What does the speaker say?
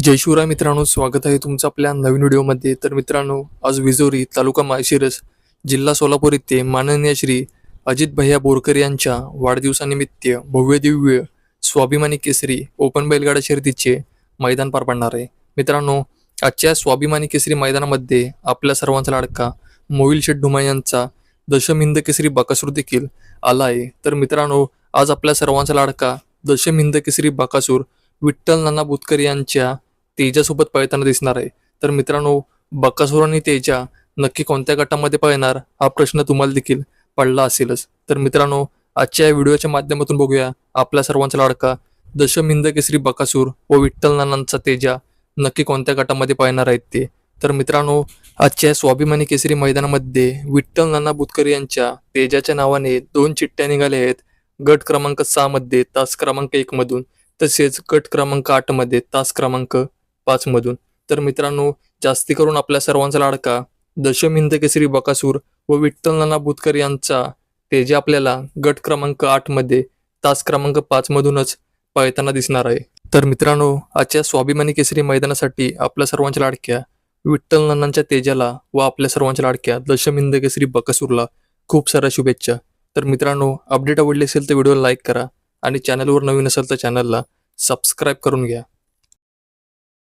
जय शिवराय मित्रांनो स्वागत आहे तुमचं आपल्या नवीन व्हिडिओमध्ये. तर मित्रांनो आज विजोरी तालुका माळशिरस जिल्हा सोलापूर येथे माननीय श्री अजित भैया बोरकर यांच्या वाढदिवसानिमित्त भव्य दिव्य स्वाभिमानी केसरी ओपन बैलगाडा शर्यतीचे मैदान पार पडणार आहे. मित्रांनो आजच्या स्वाभिमानी केसरी मैदानामध्ये आपल्या सर्वांचा लाडका मोहिल शेठ ढुमा यांचा दशमहिंद केसरी बकासूर देखील आला आहे. तर मित्रांनो आज आपल्या सर्वांचा लाडका दशमहिंद केसरी बकासूर विठ्ठल नाना बुतकर यांच्या तेजासोबत पळताना दिसणार आहे. तर मित्रांनो बकासूर आणि तेजा नक्की कोणत्या गटामध्ये पळणार हा प्रश्न तुम्हाला देखील पडला असेलच. तर मित्रांनो आजच्या या व्हिडिओच्या माध्यमातून बघूया आपल्या सर्वांचा लाडका दशमिंद केसरी बकासूर व विठ्ठल नानांचा तेजा नक्की कोणत्या गटामध्ये पळणार आहेत ते. तर मित्रांनो आजच्या स्वाभिमानी केसरी मैदानामध्ये विठ्ठल नाना बुतकर यांच्या तेजाच्या नावाने दोन चिठ्ठ्या निघाल्या आहेत. गट क्रमांक सहा मध्ये तास क्रमांक एक मधून. तसेच गट क्रमांक आठमध्ये तास क्रमांक पाच मधून. तर मित्रांनो जास्ती करून आपल्या सर्वांचा लाडका दशमिंद केसरी बकासूर व विठ्ठल नाना बुतकर यांचा ते जे आपल्याला गट क्रमांक आठमध्ये तास क्रमांक पाच मधूनच पळताना दिसणार आहे. तर मित्रांनो आजच्या स्वाभिमानी केसरी मैदानासाठी आपल्या सर्वांच्या लाडक्या विठ्ठल नानांच्या तेजाला व आपल्या सर्वांच्या लाडक्या दशमिंद केसरी बकासूरला खूप साऱ्या शुभेच्छा. तर मित्रांनो अपडेट आवडली असेल तर व्हिडिओला लाईक करा आणि चॅनलवर नवीन असेल तर चॅनलला सबस्क्राईब करून घ्या.